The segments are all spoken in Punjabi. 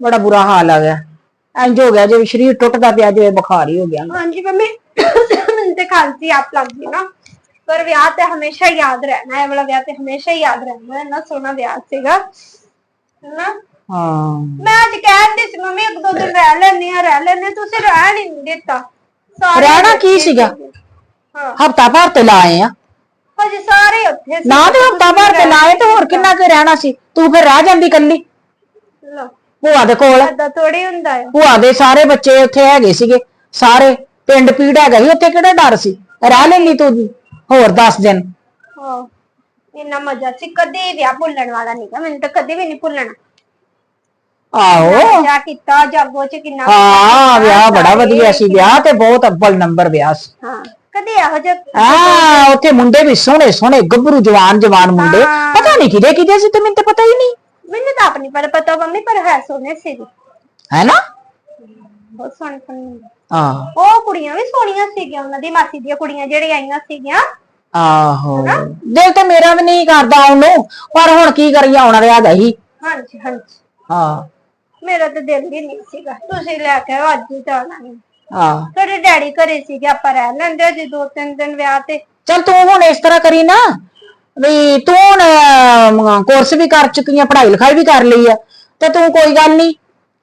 ਬੜਾ ਬੁਰਾ ਹਾਲ ਆ ਗਿਆ। ਇੰਜ ਹੋ ਗਿਆ ਜਿਵੇਂ ਸਰੀਰ ਟੁੱਟਦਾ ਪਿਆ ਜਿਵੇਂ ਬੁਖਾਰ ਹੀ ਹੋ ਗਿਆ। ਹਾਂਜੀ ਮੰਮੀ ਮੈਨੂੰ ਤੇ ਖਾਂਸੀ ਆਪ ਲੱਗ ਗਈ ਨਾ। ਪਰ ਵਿਆਹ ਤੇ ਹਮੇਸ਼ਾ ਯਾਦ ਰਹਿਣਾ ਇਹ ਵਾਲਾ ਵਿਆਹ ਤੇ ਹਮੇਸ਼ਾ ਹੀ ਯਾਦ ਰਹਿਣਾ ਹੈ ਨਾ ਸੋਹਣਾ ਵਿਆਹ ਸੀਗਾ। ਨਾ ਹਾਂ। ਮੈਂ ਅੱਜ ਕਹਿੰਦੀ ਸੀ ਮੰਮੀ ਇੱਕ ਦੋ ਦਿਨ ਰਹਿ ਲੈਣੀ ਆ ਰਹਿ ਲੈਣੇ ਤੁਸੀਂ ਰਹਿਣ ਹੀ ਨਹੀਂ ਦਿੱਤਾ। ਸਾਰੇ ਰਹਿਣਾ ਕੀ ਸੀਗਾ? ਹਾਂ ਹਫਤਾ ਭਰ ਤੇ ਲਾਏ ਆ। ਹਜੇ ਸਾਰੇ ਉੱਥੇ ਸੀ ਨਾ ਤੇ ਹਫਤਾ ਭਰ ਤੇ ਲਾਏ ਤੇ ਹੋਰ ਕਿੰਨਾ ਕੁ ਰਹਿਣਾ ਸੀ? ਤੂੰ ਫਿਰ ਰਹਿ ਜਾਂਦੀ ਕੱਲੀ ਭੂਆ ਦੇ ਕੋਲ। ਥੋੜੀ ਹੁੰਦਾ ਭੂਆ ਦੇ ਸਾਰੇ ਬੱਚੇ ਉੱਥੇ ਹੈਗੇ ਸੀਗੇ ਸਾਰੇ ਪਿੰਡ ਪੀੜ ਹੈਗਾ ਸੀ ਉੱਥੇ ਕਿਹੜਾ ਡਰ ਸੀ? ਰਹਿ ਲੈਂਦੀ ਤੂੰ ਹੋਰ 10 ਦਿਨ। ਹਾਂ ਇੰਨਾ ਮਜ਼ਾ ਸੀ ਕਦੇ ਵਿਆਹ ਭੁੱਲਣ ਵਾਲਾ ਨਹੀਂਗਾ ਮੈਨੂੰ ਤਾਂ ਕਦੇ ਵੀ ਨਹੀਂ ਭੁੱਲਣਾ। ਆਹੋ। ਜਾ ਕੀਤਾ ਜਾਗੋ ਚ ਕਿੰਨਾ ਹਾਂ ਵਿਆਹ ਬੜਾ ਵਧੀਆ ਸੀ ਵਿਆਹ ਤੇ ਬਹੁਤ ਅੱਵਲ ਨੰਬਰ ਵਿਆਹ ਸੀ। ਹਾਂ ਕਦੇ ਇਹੋ ਜਿਹਾ ਆ ਉੱਥੇ ਮੁੰਡੇ ਵੀ ਸੋਹਣੇ ਸੋਹਣੇ ਗੱਭਰੂ ਜਵਾਨ ਜਵਾਨ ਮੁੰਡੇ। ਪਤਾ ਨਹੀਂ ਕਿਹਦੇ ਕਿਹਦੇ ਸੀ ਤੇ ਮੈਨੂੰ ਤੇ ਪਤਾ ਹੀ ਨਹੀਂ ਮੈਨੂੰ ਤਾਂ ਆਪਣੀ ਪਰ ਪਤਾ ਮੰਮੀ ਪਰ ਹੈ ਸੋਹਣੇ ਸੀ। ਜੀ ਹੈ ਨਾ? ਬਹੁਤ ਸੋਹਣੇ ਸੋਹਣੇ ਹਾਂ। ਉਹ ਕੁੜੀਆਂ ਵੀ ਸੋਹਣੀਆਂ ਸੀਗੀਆਂ ਉਹਨਾਂ ਦੀ ਮਾਸੀ ਦੀਆਂ ਕੁੜੀਆਂ ਜਿਹੜੀਆਂ ਆਈਆਂ ਸੀਗੀਆਂ। ਆਹੋ। ਦਿਲ ਤੇ ਮੇਰਾ ਵੀ ਨਹੀਂ ਕਰਦਾ ਉਹਨੂੰ ਪਰ ਹੁਣ ਕੀ ਕਰੀਏ ਆਉਣ ਰਿਹਾ ਗਈ ਹਾਂਜੀ ਹਾਂਜੀ। ਹਾਂ। ਮੇਰਾ ਤਾਂ ਦਿਲ ਹੀ ਨਹੀਂ ਸੀਗਾ। ਤੁਸੀਂ ਲੈ ਕੇ ਆਓ, ਅੱਜ ਹੀ ਜਾਣਾ ਹਾਂ। ਤੁਹਾਡੇ ਡੈਡੀ ਘਰੇ ਸੀਗੇ ਆਪਾਂ ਰਹਿ ਲੈਂਦੇ ਜੀ ਦੋ ਤਿੰਨ ਦਿਨ ਵਿਆਹ ਤੇ। ਚਲ ਤੂੰ ਹੁਣ ਇਸ ਤਰ੍ਹਾਂ ਕਰੀ ਨਾ ਵੀ ਤੂੰ ਹੁਣ ਕੋਰਸ ਵੀ ਕਰ ਚੁੱਕੀ ਆ ਪੜ੍ਹਾਈ ਲਿਖਾਈ ਵੀ ਕਰ ਲਈ ਆ ਤੇ ਤੂੰ ਕੋਈ ਗੱਲ ਨਹੀਂ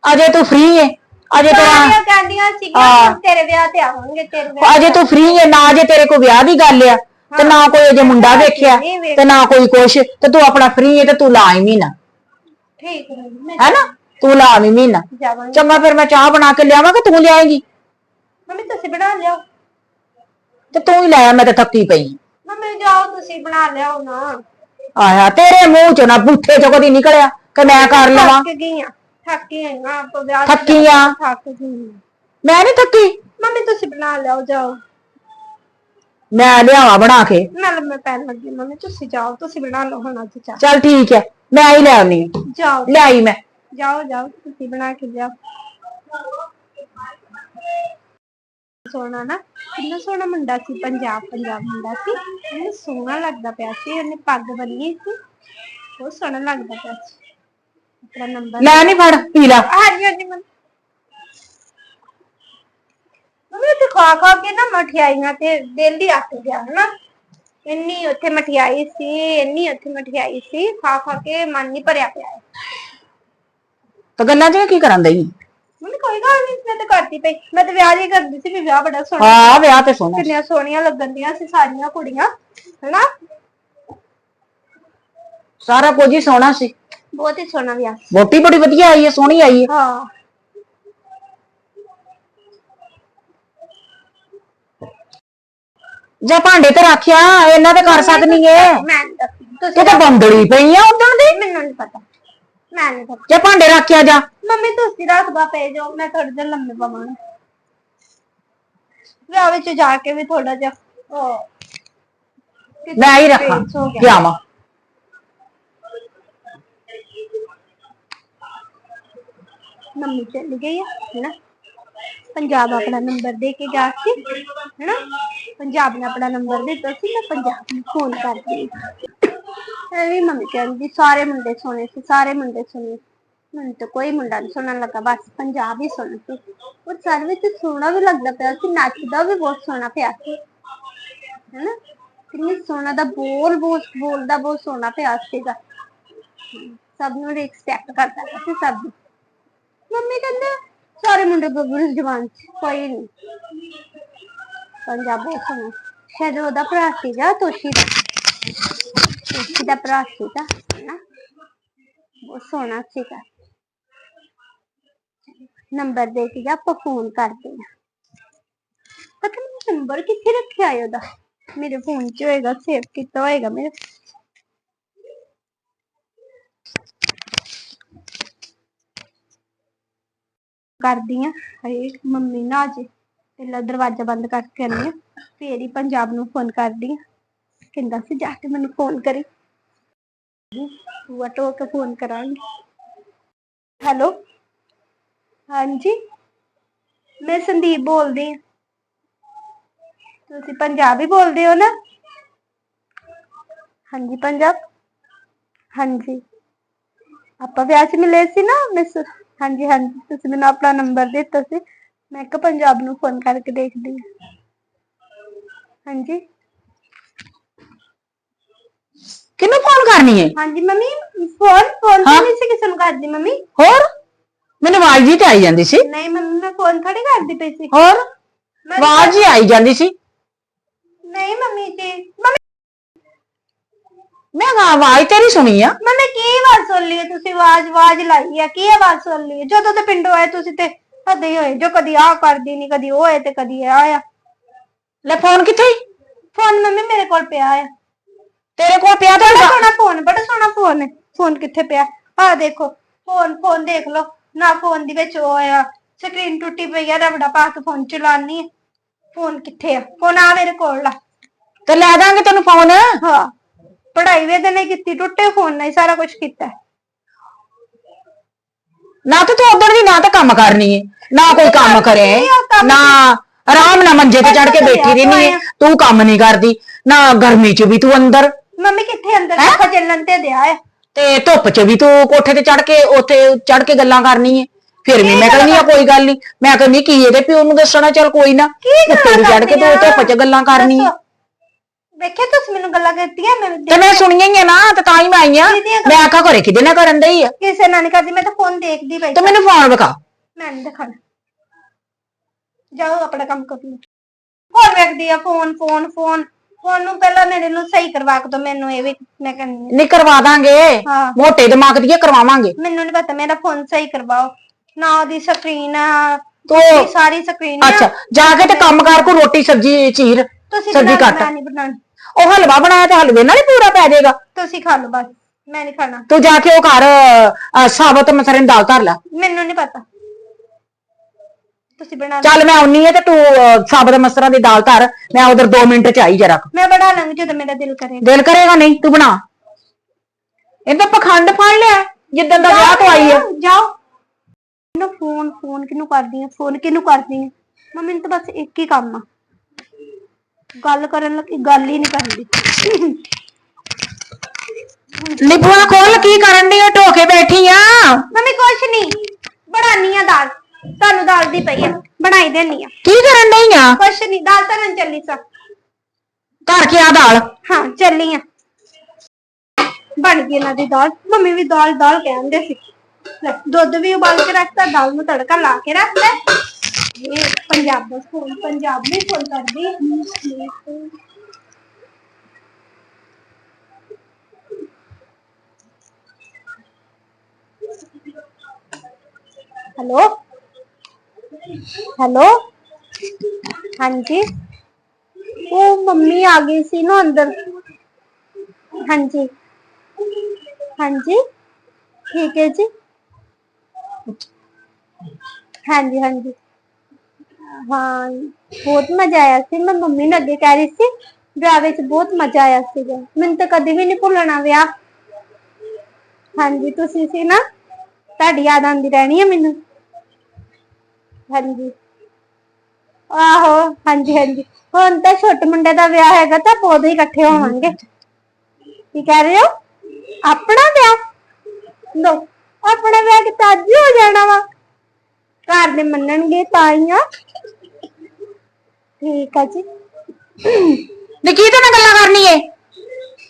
ਅਜੇ ਤੂੰ ਫ੍ਰੀ ਹੈ ਅਜੇ ਤੇਰਾ ਕਹਿੰਦੀਆਂ ਸੀਗੀਆਂ ਤੇਰੇ ਵਿਆਹ ਤੇ ਆਵਾਂਗੇ ਤੇਰੇ ਵਿਆਹ ਅਜੇ ਤੂੰ ਫ੍ਰੀ ਹੈ ਨਾ ਅਜੇ ਤੇਰੇ ਕੋਈ ਵਿਆਹ ਦੀ ਗੱਲ ਆ ਤੇ ਨਾ ਕੋਈ ਅਜੇ ਮੁੰਡਾ ਵੇਖਿਆ ਤੇ ਨਾ ਕੋਈ ਕੁਛ ਤੇ ਤੂੰ ਆਪਣਾ ਫ੍ਰੀ ਹੈ ਤੇ ਤੂੰ ਲਾ ਹੀ ਮਹੀਨਾ। ਠੀਕ ਹੈ ਮੈਂ ਹੈ ਨਾ ਤੂੰ ਲਾ ਵੀ ਮਹੀਨਾ। ਜਾਵਾਂਗੀ। ਚੰਗਾ ਫਿਰ ਮੈਂ ਚਾਹ ਬਣਾ ਕੇ ਲਿਆਵਾਂ ਕਿ ਤੂੰ ਲਿਆਏਂਗੀ। ਮੰਮੀ ਤੁਸੀਂ ਬਣਾ ਲਿਓ। ਤੇ ਤੂੰ ਹੀ ਲਾਇਆ ਮੈਂ ਤਾਂ ਥੱਕੀ ਪਈ ਜਾਓ ਤੁਸੀਂ ਬਣਾ ਲਿਆਓ ਨਾ। ਆਇਆ ਤੇਰੇ ਮੂੰਹ ਚੋਂ ਨਾ ਬੁੱਠੇ ਚੋਂ ਕਦੀ ਨਿਕਲਿਆ ਕਿ ਮੈਂ ਕਰ ਲਵਾਂ। ਥੱਕ ਗਈ ਆ ਥੱਕੀ ਆ ਨਾ ਆਪਾਂ ਵਿਆਹ ਥੱਕੀ ਆਂ। ਥੱਕ ਗਈ ਆਂ। ਮੈਂ ਨਹੀਂ ਥੱਕੀ। ਮੰਮੀ ਤੁਸੀਂ ਬਣਾ ਲਿਆਓ ਜਾਓ। ਮੈਂ ਲਿਆਵਾਂ ਬਣਾ ਕੇ। ਨਾਲ ਮੈਂ ਪੈਣ ਲੱਗੀ ਮੰਮੀ ਤੁਸੀਂ ਜਾਓ ਤੁਸੀਂ ਬਣਾ ਲਓ ਹੁਣ ਅੱਜ ਚਾਹ। ਚੱਲ ਠੀਕ ਹੈ ਮੈਂ ਹੀ ਲੈ ਆਉਣੀ ਜਾਓ। ਲਿਆਈ ਮੈਂ। ਜਾਓ ਜਾਓ ਤੁਸੀਂ ਬਣਾ ਕੇ ਜਾਓ ਸੋਹਣਾ ਨਾ ਕਿੰਨਾ ਸੋਹਣਾ ਮੁੰਡਾ ਸੀ ਪੰਜਾਬ ਪੰਜਾਬ ਮੁੰਡਾ ਸੀ। ਇਹਨੂੰ ਸੋਹਣਾ ਲੱਗਦਾ ਪਿਆ ਸੀ ਉਹਨੇ ਪੱਗ ਬੰਨੀ ਸੀ। ਬਹੁਤ ਸੋਹਣਾ ਲੱਗਦਾ ਪਿਆ ਸੀ। ਆਪਣਾ ਨੰਬਰ ਲੈ ਨਹੀਂ ਫੜ ਪੀ ਲਾ। ਹਾਂਜੀ ਹਾਂਜੀ ਮੰਮੀ ਮੰਮੀ ਤੇ ਖਾ ਖਾ ਕੇ ਨਾ ਮਠਿਆਈਆਂ ਤੇ ਦਿਲ ਹੀ ਅੱਕ ਗਿਆ ਹਨਾ। ਇੰਨੀ ਉੱਥੇ ਮਠਿਆਈ ਸੀ ਇੰਨੀ ਉੱਥੇ ਮਠਿਆਈ ਸੀ ਖਾ ਖਾ ਕੇ ਮਨ ਨਹੀਂ ਭਰਿਆ ਪਿਆ। ਹੈ ਤਾਂ ਗੱਲਾਂ ਚ ਕੀ ਕਰਨ ਦਈ ਮੰਮੀ ਕੋਈ ਗੱਲ ਨਹੀਂ ਮੈਂ ਤਾਂ ਕਰਦੀ ਪਈ। ਮੈਂ ਤਾਂ ਵਿਆਹ ਹੀ ਕਰਦੀ ਸੀ ਵੀ ਵਿਆਹ ਬੜਾ ਸੋਹਣਾ ਹਾਂ ਵਿਆਹ ਤੇ ਸੋਹਣਾ ਕਿੰਨੀਆਂ ਸੋਹਣੀਆਂ ਲੱਗਣ ਦੀਆਂ ਸੀ ਸਾਰੀਆਂ ਕੁੜੀਆਂ ਹਨਾ? ਸਾਰਾ ਕੁਝ ਹੀ ਸੋਹਣਾ ਸੀ। ਬਹੁਤ ਹੀ ਸੋਹਣਾ ਵਿਆਹ। ਵੋਟੀ ਬੜੀ ਵਧੀਆ ਆਈ ਹੈ ਸੋਹਣੀ ਆਈ ਹੈ। ਹਾਂ। ਜਾਂ ਭਾਂਡੇ ਤੇ ਰੱਖਿਆ ਇਹਨਾਂ ਤੇ ਕਰ ਸਕਨੀ ਏ ਮੈਂ ਤੁਸੀਂ ਬੰਦੜੀ ਪਈ ਆ ਉਦੋਂ ਦੀ। ਮੈਨੂੰ ਨਹੀਂ ਪਤਾ। ਮੈਂ ਨਹੀਂ ਪਤਾ ਜਾਂ ਭਾਂਡੇ ਰੱਖਿਆ ਜਾ। ਮੰਮੀ ਤੁਸੀਂ ਰੱਖਦਾ ਪਏ ਜਾਓ ਮੈਂ ਥੋੜੇ ਜਿਹਾ ਲੰਮੇ ਪਵਾਂ ਵਿਆਹ ਵਿੱਚ ਜਾ ਕੇ ਵੀ ਥੋੜਾ ਜਿਹਾ ਉਹ ਮੈਂ ਹੀ ਰੱਖਾਂ ਪੇਚ ਹੋ ਗਿਆ। ਲਿਆਵਾਂ। ਮੰਮੀ ਚਲੀ ਗਈ ਆ ਹੈਨਾ? ਪੰਜਾਬ ਆਪਣਾ ਨੰਬਰ ਦੇ ਕੇ ਗਿਆ ਸੀ ਹੈਨਾ? ਪੰਜਾਬ ਨੇ ਆਪਣਾ ਨੰਬਰ ਦਿੱਤਾ ਸੀ ਮੈਂ ਪੰਜਾਬ ਨੂੰ ਫੋਨ ਕਰਦੀ ਐਵੇਂ ਮੰਮੀ ਕਹਿੰਦੀ ਸਾਰੇ ਮੁੰਡੇ ਸੋਹਣੇ ਸੀ ਸਾਰੇ ਮੁੰਡੇ ਸੋਹਣੇ ਸੀ। ਮੈਨੂੰ ਤਾਂ ਕੋਈ ਮੁੰਡਾ ਨਹੀਂ ਸੋਹਣਾ ਲੱਗਾ, ਬਸ ਪੰਜਾਬ ਹੀ ਸੁਣ ਸੀ ਉਹ ਸਾਰੇ ਵਿੱਚ ਸੋਹਣਾ ਵੀ ਲੱਗਦਾ ਪਿਆ ਸੀ, ਨੱਚਦਾ ਵੀ ਬਹੁਤ ਸੋਹਣਾ ਪਿਆ ਸੀ, ਹੈਨਾ? ਕਿੰਨੀ ਸੋਹਣਾ ਦਾ ਬੋਲ ਬੋਲ ਬੋਲਦਾ ਬਹੁਤ ਸੋਹਣਾ ਪਿਆ ਸੀਗਾ। ਸਭ ਨੂੰ ਰਿਸਪੈਕਟ ਕਰਦਾ ਪਿਆ ਸੀ ਸਭ ਦੀ ਮੰਮੀ ਕਹਿੰਦੇ, ਸਾਰੇ ਮੁੰਡੇ ਗੱਭਰੂ ਜਵਾਨ ਸੀ, ਕੋਈ ਨਹੀਂ ਪੰਜਾਬ ਬਹੁਤ ਸੋਹਣਾ। ਸ਼ਾਇਦ ਉਹਦਾ ਭਰਾ ਸੀਗਾ, ਤੋਸ਼ੀ ਦਾ। ਤੋਸ਼ੀ ਦਾ ਭਰਾ ਸੀਗਾ ਨਾ ਬਹੁਤ ਸੋਹਣਾ ਸੀਗਾ। ਨੰਬਰ ਦੇ ਸੀਗਾ ਆਪਾਂ ਫੋਨ ਕਰਦੇ ਹਾਂ। ਪਤਾ ਨਹੀਂ ਨੰਬਰ ਕਿੱਥੇ ਰੱਖਿਆ ਹੈ ਉਹਦਾ। ਮੇਰੇ ਫੋਨ 'ਚ ਹੋਏਗਾ ਸੇਵ ਕੀਤਾ ਹੋਏਗਾ ਮੇਰੇ। ਕਰਦੀ ਆ ਹਏ ਮੰਮੀ ਨਾ ਆ ਜੇ ਪਹਿਲਾਂ ਦਰਵਾਜ਼ਾ ਬੰਦ ਕਰਕੇ ਆਨੀ ਆ ਫੇਰ ਹੀ ਪੰਜਾਬ ਨੂੰ ਫੋਨ ਕਰਦੀ ਆ ਕਹਿੰਦਾ ਸੀ, ਜਾ ਕੇ ਮੈਨੂੰ ਫੋਨ ਕਰੀ। ਬੂਆ ਕੇ ਫੋਨ ਕਰਾਂਗੀ। ਹੈਲੋ ਹਾਂਜੀ ਮੈਂ ਸੰਦੀਪ ਬੋਲਦੀ ਆ ਤੁਸੀਂ ਪੰਜਾਬੀ ਬੋਲਦੇ ਹੋ ਨਾ ਹਾਂਜੀ ਪੰਜਾਬ ਹਾਂਜੀ ਆਪਾਂ ਵਿਆਹ 'ਚ ਮਿਲੇ ਸੀ ਨਾ ਮਿਸ ਹਾਂਜੀ ਹਾਂਜੀ ਤੁਸੀਂ ਮੈਨੂੰ ਆਪਣਾ ਨੰਬਰ ਦਿੱਤਾ ਸੀ ਮੈਂ ਕਿਹਾ ਪੰਜਾਬ ਨੂੰ ਫੋਨ ਕਰਕੇ ਦੇਖਦੀ ਹਾਂ ਹਾਂਜੀ ਕਿਹਨੂੰ ਫੋਨ ਕਰਨੀ ਹੈ ਹਾਂਜੀ ਮੰਮੀ ਫੋਨ ਫੋਨ ਹਾਂ? ਤਾਂ ਨਹੀਂ ਸੀ ਕਿਸੇ ਨੂੰ ਕਰਦੀ ਮੰਮੀ ਹੋਰ ਮੈਨੂੰ ਆਵਾਜ਼ ਜੀ ਤੇ ਆਈ ਜਾਂਦੀ ਸੀ। ਨਹੀਂ ਮੰਮੀ ਮੈਂ ਫੋਨ ਥੋੜੀ ਕਰਦੀ ਪਈ ਸੀ। ਹੋਰ? ਮੈਂ- ਆਵਾਜ਼ ਹੀ ਆਈ ਜਾਂਦੀ ਸੀ। ਨਹੀਂ ਮੰਮੀ ਜੀ। ਮੰਮੀ ਮੈਂ ਕਿਹਾ ਆਵਾਜ਼ ਤੇਰੀ ਸੁਣੀ ਆ। ਮੰਮੀ ਕੀ ਆਵਾਜ਼ ਸੁਣ ਲਈ ਹੈ ਤੁਸੀਂ? ਆਵਾਜ਼ ਆਵਾਜ਼ ਲਾਈ ਆ। ਕੀ ਆਵਾਜ਼ ਸੁਣ ਲਈ ਹੈ ਜਦੋਂ ਤੇ ਪਿੰਡੋਂ ਆਏ ਤੁਸੀਂ ਤੇ ਹੱਦੇ ਹੀ ਹੋਏ? ਜੋ ਕਦੀ ਆ ਕਰਦੀ ਨਹੀਂ ਕਦੀ ਉਹ ਹੈ ਤੇ ਕਦੀ ਆ ਆ ਲੈ ਫੋਨ ਕਿੱਥੇ? ਈ? ਫੋਨ ਮੰਮੀ ਮੇਰੇ ਕੋਲ ਪਿਆ ਆ। ਤੇਰੇ ਕੋਲ ਪਿਆ ਤਾਂ ਬੜਾ ਸੋਹਣਾ ਫੋਨ ਬੜਾ ਸੋਹਣਾ ਫੋਨ ਹੈ। ਫੋਨ ਕਿੱਥੇ ਪਿਆ? ਆ ਦੇਖੋ ਫੋਨ ਫੋਨ ਦੇਖ ਲਓ। ਨਾ ਫੋਨ ਦੀ ਵਿੱਚ ਉਹ ਆ ਸਕਰੀਨ ਟੁੱਟੀ ਪਈ ਆ ਰਬੜਾ ਪਾ ਕੇ ਫੋਨ ਚਲਾਨੀ ਫੋਨ ਕਿੱਥੇ ਆ? ਫੋਨ ਆ ਮੇਰੇ ਕੋਲ ਆ। ਤੇ ਲੈ ਦਾਂਗੇ ਤੈਨੂੰ ਫੋਨ ਹਾਂ। ਪੜ੍ਹਾਈ ਵੀ ਇਹਦੇ ਨੇ ਕੀਤੀ ਟੁੱਟੇ ਫੋਨ ਨਾਲ ਹੀ ਸਾਰਾ ਕੁਝ ਕੀਤਾ। ਨਾ ਤੇ ਤੂੰ ਉਧਰ ਦੀ ਨਾ ਤਾਂ ਕੰਮ ਕਰਨੀ ਹੈ ਨਾ ਕੋਈ ਕੰਮ ਕਰੇ। ਆ ਕੰਮ ਨਾ ਆਰਾਮ ਨਾਲ ਮੰਜੇ ਤੇ ਚੜ ਕੇ ਬੈਠੀ ਹੈ ਆਇਆ। ਤੂੰ ਕੰਮ ਨਹੀਂ ਕਰਦੀ। ਨਾ ਗਰਮੀ 'ਚ ਵੀ ਤੂੰ ਅੰਦਰ। ਮੰਮੀ ਕਿੱਥੇ ਅੰਦਰ? ਪੱਖਾ ਚੱਲਣ ਤੇ ਦਿਆ ਹੈ ਤੇ ਧੁੱਪ 'ਚ ਵੀ ਤੂੰ ਕੋਠੇ ਤੇ ਚੜ ਕੇ ਉੱਥੇ ਚੜ ਕੇ ਗੱਲਾਂ ਕਰਨੀ ਹੈ ਫਿਰ ਵੀ ਮੈਂ ਕਹਿੰਦੀ ਆ ਕੋਈ ਗੱਲ ਨਹੀਂ ਮੈਂ ਕਹਿੰਦੀ ਕੀ ਇਹਦੇ ਪਿਓ ਨੂੰ ਦੱਸਣਾ? ਚੱਲ ਕੋਈ ਨਾ। ਉੱਤੇ ਚੜ ਕੇ ਤੂੰ ਧੁੱਪ 'ਚ ਗੱਲਾਂ ਕਰਨੀ। ਦੱਸੋ। ਵੇਖਿਆ ਤੁਸੀਂ ਮੈਨੂੰ ਗੱਲਾਂ ਕਰਤੀਆਂ ਮੈਂ ਤੇ ਮੈਂ ਸੁਣੀਆਂ ਹੀ ਆ ਨਾ ਤੇ ਤਾਂ ਹੀ ਮੈਂ ਆਈ ਆ। ਮੈਂ ਆਖਾ ਘਰੇ ਕਿਤੇ ਨਾ ਕਰਨ ਡਈ ਆ? ਕਿਸੇ ਨਾਲ ਨਹੀਂ ਕਰਦੀ ਮੈਂ ਤਾਂ ਫੋਨ ਦੇਖਦੀ ਪਈ ਤੇ ਮੈਨੂੰ ਫੋਨ ਵਿਖਾ। ਮੈਂ ਨਹੀਂ ਦਿਖਾਣਾ ਜਾਓ ਆਪਣਾ ਕੰਮ ਕਰ। ਲਓ ਹੋਰ ਵੇਖਦੀ ਆ ਫੋਨ ਫੋਨ ਫੋਨ ਫੋਨ ਨੂੰ ਪਹਿਲਾਂ ਮੇਰੇ ਨੂੰ ਸਹੀ ਕਰਵਾ ਕੇ ਦੋ ਮੈਨੂੰ ਇਹ ਵੀ ਮੈਂ ਕਹਿੰਦੀ ਨਹੀਂ ਕਰਵਾ ਦਾਂਗੇ। ਹਾਂ। ਮੋਟੇ ਦਿਮਾਗ ਦੀ ਕਰਵਾਵਾਂਗੇ। ਮੈਨੂੰ ਨਹੀਂ ਪਤਾ ਮੇਰਾ ਫੋਨ ਸਹੀ ਕਰਵਾਓ। ਨਾ ਉਹਦੀ ਸਕਰੀਨ ਤੋ ਸਾਰੀ ਸਕਰੀਨ ਅੱਛਾ ਜਾ ਕੇ ਤੇ ਕੰਮ ਕਰ ਕੋ ਰੋਟੀ ਸਬਜੀ ਚੀਰ ਤੁਸੀਂ ਸਬਜ਼ੀ ਕੱਟ। ਨਹੀਂ ਬਣਾਉਣੀ। ਉਹ ਹਲਵਾ ਬਣਾਇਆ ਤੇ ਹਲਵੇ ਨਾਲ ਹੀ ਪੂਰਾ ਪੈ ਜਾਏਗਾ। ਤੁਸੀਂ ਖਾ ਲਓ ਬਸ ਮੈਂ ਨਹੀਂ ਖਾਣਾ। ਤੂੰ ਜਾ ਕੇ ਉਹ ਘਰ ਸਾਬਤ ਮਸਰੇ ਦੀ ਦਾਲ ਧਰ ਲੈ। ਮੈਨੂੰ ਨਹੀਂ ਪਤਾ। ਤੁਸੀਂ ਬਣਾ ਲਓ। ਚੱਲ ਮੈਂ ਆਉਣੀ ਆ ਤੇ ਤੂੰ ਅਹ, ਸਾਬਤ ਮਸਰਾਂ ਦੀ ਦਾਲ ਧਰ। ਮੈਂ ਉਧਰ 2 ਮਿੰਟ ਚ ਆਈ ਜਰਾ ਮੈਂ ਬਣਾ ਲਾਂਗੀ ਜਦੋਂ ਮੇਰਾ ਦਿਲ ਕਰੇ। ਦਿਲ ਕਰੇਗਾ ਨਹੀਂ ਤੂੰ ਬਣਾ। ਇਹਦਾ ਪਖੰਡ ਫੜ ਲਿਆ। ਜਿੱਦਣ ਦਾ ਵਿਆਹ ਤੋਂ ਆਈ ਹੈ ਜਾਓ ਨਾ ਫੋਨ ਫੋਨ ਕਿਹਨੂੰ ਕਰਦੀ ਆ ਫੋਨ ਕਿਹਨੂੰ ਕਰਦੀ ਆ। ਮੰਮੀ ਨੂੰ ਤਾਂ ਬਸ ਇੱਕ ਹੀ ਕੰਮ ਆ। ਗੱਲ ਕਰਨ ਲੱਗੀ ਗੱਲ ਹੀ ਨਹੀਂ ਕਰਦੀ। ਨਿਪੂਆ ਖੋਲ ਕੀ ਕਰਨ ਦੀ ਢੋਕੇ ਬੈਠੀ ਆ। ਮੰਮੀ ਕੁਛ ਨਹੀਂ। ਬਣਾਨੀ ਆ ਦਾਲ। ਤੁਹਾਨੂੰ ਦਾਲ ਦੀ ਪਈ ਆ ਬਣਾਈ ਦੇਣੀ ਆ। ਕੀ ਕਰਨ ਡਈ ਆ? ਕੁਛ ਨਹੀਂ ਦਾਲ ਧਰਨ ਚੱਲੀ ਸਾ। ਧਰ ਕੇ ਆ ਦਾਲ? ਹਾਂ ਚੱਲੀ ਆ। ਬਣ ਗਈ ਇਹਨਾਂ ਦੀ ਦਾਲ। ਮੰਮੀ ਵੀ ਦਾਲ ਦਾਲ ਕਹਿੰਦੇ ਸੀ। ਲੈ, ਦੁੱਧ ਵੀ ਉਬਾਲ ਕੇ ਰੱਖਤਾ ਦਾਲ ਨੂੰ ਤੜਕਾ ਲਾ ਕੇ ਰੱਖ ਲੈ ਇਹ ਪੰਜਾਬ ਦਾ ਫੋਨ ਪੰਜਾਬ ਨੂੰ ਫੋਨ ਕਰਦੀ ਹੈ। ਹੈਲੋ? ਹੈਲੋ? ਹਾਂਜੀ। ਉਹ ਮੰਮੀ ਆ ਗਈ ਸੀ ਨਾ ਅੰਦਰ। ਹਾਂਜੀ। ਹਾਂਜੀ। ਠੀਕ ਹੈ ਜੀ। ਹਾਂਜੀ ਹਾਂਜੀ। ਹਾਂ, ਬਹੁਤ ਮਜ਼ਾ ਆਇਆ ਸੀ। ਮੈਂ ਮੰਮੀ ਨੂੰ ਅੱਗੇ ਕਹਿ ਰਹੀ ਸੀ, ਵਿਆਹ ਵਿੱਚ ਬਹੁਤ ਮਜ਼ਾ ਆਇਆ ਸੀਗਾ। ਮੈਨੂੰ ਤਾਂ ਕਦੇ ਵੀ ਨਹੀਂ ਭੁੱਲਣਾ ਵਿਆਹ। ਹਾਂਜੀ, ਤੁਸੀਂ ਸੀ ਨਾ, ਤੁਹਾਡੀ ਯਾਦ ਆਉਂਦੀ ਰਹਿਣੀ ਹੈ ਮੈਨੂੰ। ਹਾਂਜੀ। ਆਹੋ ਹਾਂਜੀ ਹਾਂਜੀ। ਹੁਣ ਤਾਂ ਛੋਟੇ ਮੁੰਡੇ ਦਾ ਵਿਆਹ ਹੈਗਾ ਤਾਂ ਹੀ ਇਕੱਠੇ ਹੋਵਾਂਗੇ। ਕੀ ਕਹਿ ਰਹੇ ਹੋ? ਆਪਣਾ ਵਿਆਹ? ਲੋ ਆਪਣਾ ਵਿਆਹ ਕਿਤਾ ਅੱਜ ਹੀ ਹੋ ਜਾਣਾ ਵਾ। ਘਰ ਦੇ ਮੰਨਣਗੇ ਤਾਂ ਹੀ ਆ। ਠੀਕ ਆ ਜੀ। ਨੇ ਕੀ ਤੇ ਗੱਲਾਂ ਕਰਨੀ ਏ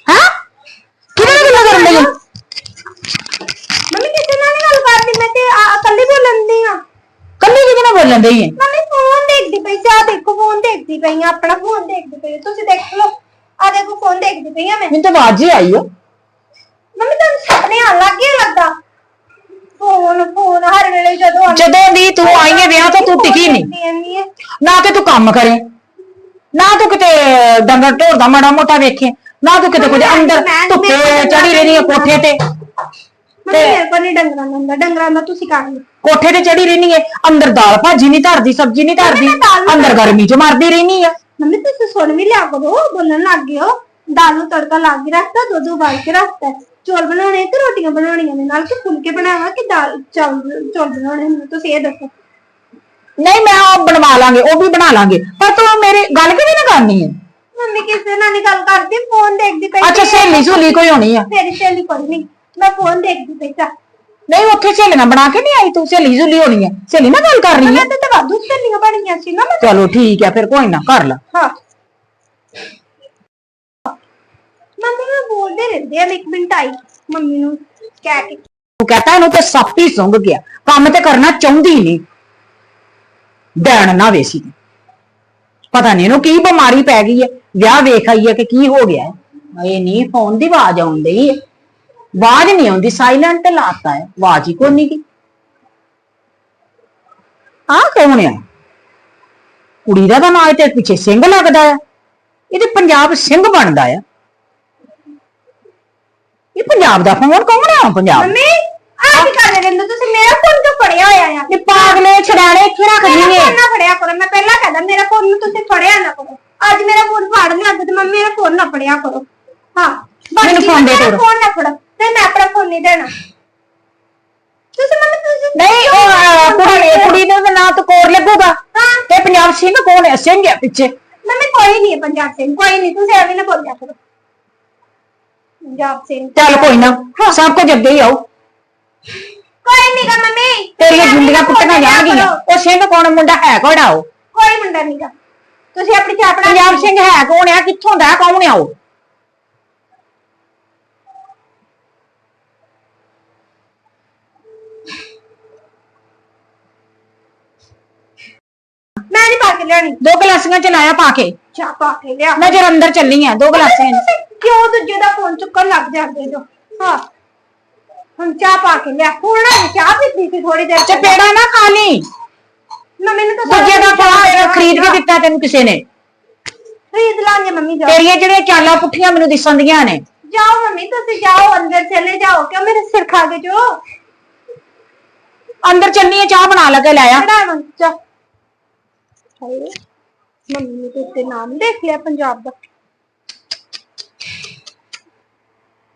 ਹਾਂ? ਕਿਹਦੇ ਨਾਲ ਗੱਲਾਂ ਕਰਨ ਲਈ ਮੰਮੀ ਕਿਸੇ ਨਾਲ ਨੀ ਗੱਲ ਕਰਦੀ ਮੈਂ ਤੇ ਆ- ਇਕੱਲੀ ਬੋਲਣ ਦੀ ਆ। ਕੱਲੀ ਕਿਹਦੇ ਨਾਲ ਬੋਲਣ ਡਈ ਏ? ਮੰਮੀ ਫੋਨ ਦੇਖਦੀ ਪਈ ਸੀ ਆ ਦੇਖੋ ਫੋਨ ਦੇਖਦੀ ਪਈ ਆ ਆਪਣਾ ਫੋਨ ਦੇਖਦੀ ਪਈ ਆ। ਤੁਸੀਂ ਦੇਖ ਲਓ। ਆ ਦੇਖੋ ਫੋਨ ਦੇਖਦੀ ਪਈ ਆ ਮੈਂ। ਮੈਨੂੰ ਤਾਂ ਆਵਾਜ਼ ਹੀ ਆਈ ਓ। ਮੰਮੀ ਤੁਹਾਨੂੰ ਸੁਪਨੇ ਆਉਣ ਲੱਗ ਗਏ ਲੱਗਦਾ। ਫੋਨ ਫੋਨ ਹਰ ਵੇਲੇ ਜਦੋਂ ਆਉਂਦਾ- ਜਦੋਂ ਦੀ ਤੂੰ ਆਈ ਏ ਵਿਆਹ ਤੋਂ ਤੂੰ ਟਿਕੀ ਨਹੀਂ। ਦੇਖਦੀ ਰਹਿੰਦੀ ਹੈ। ਨਾ ਤੇ ਤੂੰ ਕੰਮ ਕਰੇ। ਨਾ ਤੂੰ ਕਿਤੇ ਡੰਗਰ ਢੋਰ ਦਾ ਮਾੜਾ ਮੋਟਾ ਵੇਖੇ। ਨਾ ਤੂੰ ਕਿਤੇ ਕੁਝ ਅੰਦਰ ਮੈਂ- ਧੁੱਪੇ ਮੈਂ- ਚੜੀ ਰਹਿਣੀ ਏ ਕੋਠੇ ਤੇ। ਮੰਮੀ ਮੇਰੇ ਕੋਲ ਨਹੀਂ ਡੰਗਰਾਂ ਦਾ ਹੁੰਦਾ ਡੰਗਰਾਂ ਦਾ ਤੁਸੀਂ ਕਰ ਲਓ। ਕੋਠੇ ਤੇ ਚੜੀ ਰਹਿਣੀ ਏ ਅੰਦਰ ਦਾਲ ਭਾਜੀ ਨਹੀਂ ਧਰਦੀ ਸਬਜ਼ੀ ਨਹੀਂ ਧਰਦੀ ਮੈਂ ਦਾਲ ਨਹੀਂ ਅੰਦਰ ਗਰਮੀ ਚ ਮਰਦੀ ਰਹਿਣੀ ਆ। ਮੰਮੀ ਤੁਸੀਂ ਸੁਣ ਵੀ ਲਿਆ ਕਰੋ ਬੋਲਣ ਲੱਗ ਗਏ ਹੋ। ਦਾਲ ਨੂੰ ਤੜਕਾ ਲਾ ਕੇ ਰੱਖਤਾ ਦੁੱਧ ਉਬਾਲ ਕੇ ਰੱਖਤਾ। ਚੌਲ ਬਣਾਉਣੇ ਤੇ ਰੋਟੀਆਂ ਬਣਾਉਣੀਆਂ ਨੇ? ਨਾਲ ਕਿ ਫੁਲਕੇ ਬਣਾਵਾਂ ਕਿ ਦਾਲ ਚੌਲ ਚੌਲ ਬਣਾਉਣੇ ਨੇ? ਤੁਸੀਂ ਇਹ ਦੱਸੋ। ਨਹੀਂ ਮੈਂ ਉਹ ਬਣਵਾ ਲਾਂਗੇ ਉਹ ਵੀ ਬਣਾ ਲਾਂਗੇ। ਪਰ ਤੂੰ ਮੇਰੀ ਗੱਲ ਕਿਵੇਂ ਨਾ ਕਰਨੀ ਏ? ਮੰਮੀ ਕਿਸੇ ਨਾਲ ਨਹੀਂ ਗੱਲ ਕਰਦੀ ਫੋਨ ਦੇਖਦੀ ਪਈ ਅੱਛਾ ਸੀ। ਸਹੇਲੀ ਸੁਲੀ ਕੋਈ ਹੋਣੀ ਆ। ਮੇਰੀ ਸਹੇਲੀ ਕੋਈ ਨਹੀਂ ਮੈਂ ਫੋਨ ਦੇਖਦੀ ਪਈ ਸਾਂ। ਨਹੀਂ ਉੱਥੇ ਸਹੇਲੀਆਂ ਬਣਾ ਕੇ ਨਹੀਂ ਆਈ ਤੂੰ ਸਹੇਲੀ ਜੁਲੀ ਹੋਣੀ ਹੈ ਸਹੇਲੀ ਨਾਲ ਗੱਲ ਕਰ ਰਹੀ ਹੈ ਮੈਂ ਤੇ ਵਾਧੂ ਸਹੇਲੀਆਂ ਬਣੀਆਂ ਸੀ ਨਾ ਮੈਂ। ਚਲੋ ਠੀਕ ਹੈ ਫਿਰ ਕੋਈ ਨਾ ਕਰ ਲਾ। ਹਾਂ। ਮੰਮੀ ਨੂੰ ਬੋਲਦੇ ਰਹਿੰਦੇ ਆ ਇੱਕ ਮਿੰਟ ਆਈ ਮੰਮੀ ਨੂੰ ਕਹਿ ਕੇ। ਉਹ ਕਹਤਾ ਇਹਨੂੰ ਤੇ ਸੱਪ ਹੀ ਸੁੰਘ ਗਿਆ। ਕੰਮ ਤੇ ਕਰਨਾ ਚਾਹੁੰਦੀ ਨਹੀਂ। ਡੈਣ ਨਾ ਵੇਸੀ। ਪਤਾ ਨਹੀਂ ਇਹਨੂੰ ਕੀ ਬਿਮਾਰੀ ਪੈ ਗਈ ਹੈ। ਵਿਆਹ ਵੇਖ ਆਈ ਹੈ ਕਿ ਕੀ ਹੋ ਗਿਆ ਹੈ। ਇਹ ਨਹੀਂ ਫੋਨ ਦੀ ਆਵਾਜ਼ ਆਉਂਦੀ ਹੈ। ਆਵਾਜ਼ ਨਹੀਂ ਆਉਂਦੀ ਸਾਇਲੈਂਟ ਤੇ ਲਾਤਾ ਹੈ ਆਵਾਜ਼ ਹੀ ਕੋਈ ਨਹੀਂ ਕੀ ਆ ਕੌਣ ਆ? ਕੁੜੀ ਦਾ ਤਾਂ ਨਾਂ ਤੇ ਪਿੱਛੇ ਸਿੰਘ ਲੱਗਦਾ ਹੈ ਇਹ ਤੇ ਪੰਜਾਬ ਸਿੰਘ ਬਣਦਾ ਆ। ਇਹ ਪੰਜਾਬ ਦਾ ਫੋਨ ਕੌਣ ਆ ਪੰਜਾਬ? ਮੰਮੀ ਆ ਕੀ ਕਰ ਰਹੇ ਹੋ ਤੁਸੀਂ? ਮੇਰਾ ਫੋਨ ਕਿਉਂ ਫੜਿਆ ਹੋਇਆ ਆ? ਇਹ ਪਾਗਲੇ ਛੜਾਣੇ ਇੱਥੇ ਰੱਖ ਮੇਰਾ ਲਈਏ ਫੋਨ ਨਾ ਫੜਿਆ ਕਰੋ ਮੈਂ ਪਹਿਲਾਂ ਕਹਿੰਦਾ ਮੇਰਾ ਫੋਨ ਨੂੰ ਤੁਸੀਂ ਫੜਿਆ ਨਾ ਕਰੋ। ਅੱਜ ਮੇਰਾ ਫੋਨ ਫੜ ਲਿਆ ਤੇ ਮੰਮੀ ਮੇਰਾ ਫੋਨ ਨਾ ਫੜਿਆ ਕਰੋ। ਹਾਂ ਮੈਨੂੰ phone ਦੇ ਮੇਰਾ ਦਿਓ। ਫੋਨ ਨਾ ਫੜੋ। ਫੋਨ ਨਹੀਂ ਦੇਣਾ। ਤੁਸੀਂ ਤੁਸੀਂ ਨਹੀਂ ਉਹ ਅਹ, ਕੁੜੀ ਕੁੜੀ ਨਾਂ ਤਾਂ ਕੋਰ ਲੱਗੂਗਾ। ਹਾਂ। ਤੇ ਪੰਜਾਬ ਸਿੰਘ ਕੌਣ ਹੈ? ਸਿੰਘ ਹੈ ਪਿੱਛੇ। ਮੰਮੀ ਕੋਈ ਨਹੀਂ ਹੈ ਪੰਜਾਬ ਸਿੰਘ ਕੋਈ ਨਹੀਂ। ਤੁਸੀਂ ਐਵੇਂ ਨਾ ਬੋਲਿਆ ਕਰੋ। ਪੰਜਾਬ ਸਿੰਘ। ਚੱਲ ਕੋਈ ਨਾ ਸਭ ਕੁਝ ਅੱਗੇ ਹੀ ਆਓ। ਕੋਈ ਨਹੀਂ ਗਾ ਮੰਮੀ। ਤੇਰੀਆਂ ਐਵੇਂ ਜੁੰਡੀਆਂ ਨਾ ਪੁੱਟੀਆਂ ਬੋਲਿਆ ਜਾਣਗੀਆਂ। ਕਰੋ। ਉਹ ਸਿੰਘ ਕੌਣ ਮੁੰਡਾ ਹੈ ਕੋੜਾ ਉਹ? ਕੋਈ ਮੁੰਡਾ ਨਹੀਂ ਗਾ। ਤੁਸੀਂ ਆਪਣੀ ਬਣਾ ਪੰਜਾਬ ਸਿੰਘ ਹੈ ਕੌਣ ਆ? ਕਿੱਥੋਂ ਦਾ ਕੌਣ ਆ ਉਹ ਮੈਂ ਨਹੀਂ ਪਾ ਕੇ ਲਿਆਣੀ ਦੋ ਗਲਾਸੀਆਂ ਚ ਲਾਇਆ ਪਾ ਕੇ। ਚਾਹ ਪਾ ਕੇ ਲਿਆ। ਮੈਂ ਜਰ ਅੰਦਰ ਚੱਲੀ ਆ ਦੋ ਗਲਾਸੀਆਂ ਚ। ਤੁਸੀਂ ਕਿਉਂ ਦੂਜੇ ਦਾ ਫੋਨ ਚੁੱਕਣ ਲੱਗ ਜਾਂਦੇ ਜੋ? ਹਾਂ। ਹੁਣ ਚਾਹ ਪਾ ਕੇ ਲਿਆ। ਹੁਣ ਨਾ ਚਾਹ ਪੀਤੀ ਸੀ ਥੋੜੀ ਦੇਰ ਚਪੇੜਾ ਨਾ ਖਾ ਲਈ ਨਾ ਮੈਨੂੰ ਤਾਂ ਦੂਜੇ ਦਾ ਚਾਹ ਫੋਨ ਖਰੀਦ ਕੇ ਦਿੱਤਾ ਤੈਨੂੰ ਕਿਸੇ ਨੇ। ਖਰੀਦ ਲਾਂਗੇ ਮੰਮੀ ਜਾਓ। ਤੇਰੀਆਂ ਜਿਹੜੀਆਂ ਚਾਲਾਂ ਪੁੱਠੀਆਂ ਮੈਨੂੰ ਦਿਸਣਦੀਆਂ ਨੇ। ਜਾਓ ਮੰਮੀ ਤੁਸੀਂ ਜਾਓ ਅੰਦਰ ਚਲੇ ਜਾਓ। ਕਿਉਂ ਮੇਰੇ ਸਿਰ ਖਾ ਕੇ ਜੋ? ਅੰਦਰ ਚੱਲੀ ਆ ਚਾਹ ਬਣਾ ਲਗੇ ਲਾਇਆ ਬਣਾ ਮੰਨ ਚਾ ਹਾਏ, ਮੰਮੀ ਨੇ ਤੇ ਉੱਤੇ ਨਾਮ ਦੇਖ ਲਿਆ ਪੰਜਾਬ ਦਾ।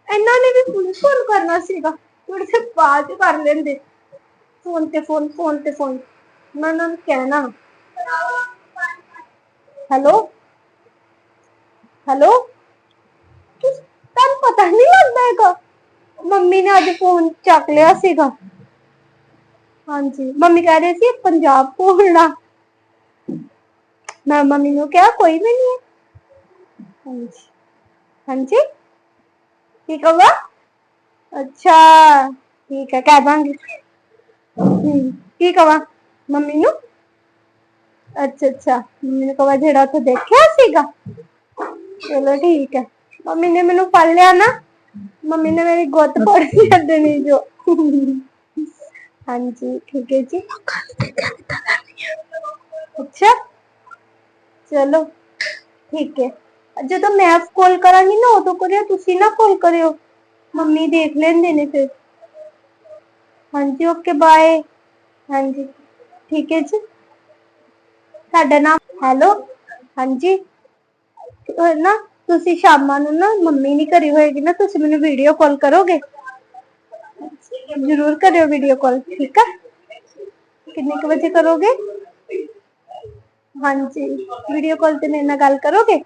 ਇਹਨਾਂ ਨੇ ਵੀ ਪੁਲਿਸ ਫੋਨ ਕਰਨਾ ਸੀਗਾ ਥੋੜੇ ਸੇ ਬਾਅਦ ਚ ਕਰ ਲੈਂਦੇ। ਫੋਨ ਤੇ ਫੋਨ ਫੋਨ ਤੇ ਫੋਨ ਮੈਂ ਉਹਨਾਂ ਨੂੰ ਕਹਿਣਾ। ਹੈਲੋ? ਹੈਲੋ? ਤੁਹਾਨੂੰ ਪਤਾ ਨਹੀਂ ਲੱਗਦਾ ਹੈਗਾ, ਮੰਮੀ ਨੇ ਅੱਜ ਫੋਨ ਚੱਕ ਲਿਆ ਸੀਗਾ। ਹਾਂਜੀ, ਮੰਮੀ ਕਹਿ ਰਹੇ ਸੀ ਪੰਜਾਬ ਭੋਲਣਾ ਮੈਂ ਮੰਮੀ ਨੂੰ ਕਿਹਾ, ਕੋਈ ਵੀ ਨਹੀਂ ਹੈ ਹਾਂਜੀ। ਹਾਂਜੀ? ਠੀਕ ਹੋਗਾ ਅੱਛਾ, ਠੀਕ ਹੈ, ਕਹਿ ਦਾਂਗੀ। ਕੀ ਕਵਾਂ ਮੰਮੀ ਨੂੰ? ਅੱਛਾ ਅੱਛਾ, ਮੰਮੀ ਨੇ ਕਹਾ ਜਿਹੜਾ ਉੱਥੇ ਦੇਖਿਆ ਸੀਗਾ। ਚਲੋ ਠੀਕ ਹੈ। ਮੰਮੀ ਨੇ ਮੈਨੂੰ ਫੜ ਲਿਆ ਨਾ। ਮੰਮੀ ਨੇ ਮੇਰੀ ਗੁੱਤ ਫੜ ਛੱਡਣੀ ਜੋ। ਹਾਂਜੀ, ਠੀਕ ਹੈ ਜੀ। ਅੱਛਾ। ਚਲੋ ਠੀਕ ਹੈ ਜਦੋਂ ਮੈਂ ਕਾਲ ਕਰਾਂਗੀ ਨਾ ਉਦੋਂ ਕਰਿਓ ਤੁਸੀਂ ਨਾ ਕਾਲ ਕਰਿਓ ਮੰਮੀ ਦੇਖ ਲੈਂਦੇ ਨੇ ਫਿਰ ਹਾਂਜੀ ਓਕੇ ਬਾਏ ਹਾਂਜੀ ਠੀਕ ਹੈ ਜੀ ਤੁਹਾਡਾ ਨਾਮ ਹੈਲੋ ਹਾਂਜੀ ਅਹ ਨਾ ਤੁਸੀਂ ਸ਼ਾਮਾਂ ਨੂੰ ਨਾ ਮੰਮੀ ਨਹੀਂ ਕਰੀ ਹੋਏਗੀ ਨਾ ਤੁਸੀਂ ਮੈਨੂੰ ਵੀਡੀਓ ਕਾਲ ਕਰੋਗੇ ਜ਼ਰੂਰ ਕਰਿਓ ਵੀਡੀਓ ਕਾਲ ਠੀਕ ਆ ਕਿੰਨੇ ਕੁ ਵਜੇ ਕਰੋਗੇ ਹਾਂਜੀ ਵੀਡੀਓ ਕਾਲ ਤੇ ਮੇਰੇ ਨਾਲ ਗੱਲ ਕਰੋਗੇ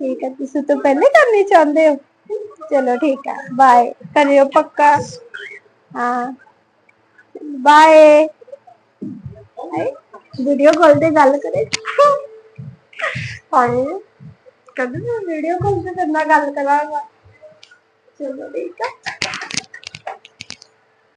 ਠੀਕ ਹੈ ਤੁਸੀਂ ਤਾਂ ਪਹਿਲੇ ਕਰਨੀ ਚਾਹੁੰਦੇ ਹੋ ਚਲੋ ਠੀਕ ਹੈ ਬਾਏ ਕਰਿਓ ਪੱਕਾ ਹਾਂ ਬਾਏ ਵੀਡੀਓ ਕਾਲ ਤੇ ਗੱਲ ਕਰੇ ਹਾਏ ਕਦੋਂ ਮੈਂ ਵੀਡੀਓ ਕਾਲ ਤੇ ਤੇਰੇ ਨਾਲ ਗੱਲ ਕਰਾਂਗਾ ਚਲੋ ਠੀਕ ਹੈ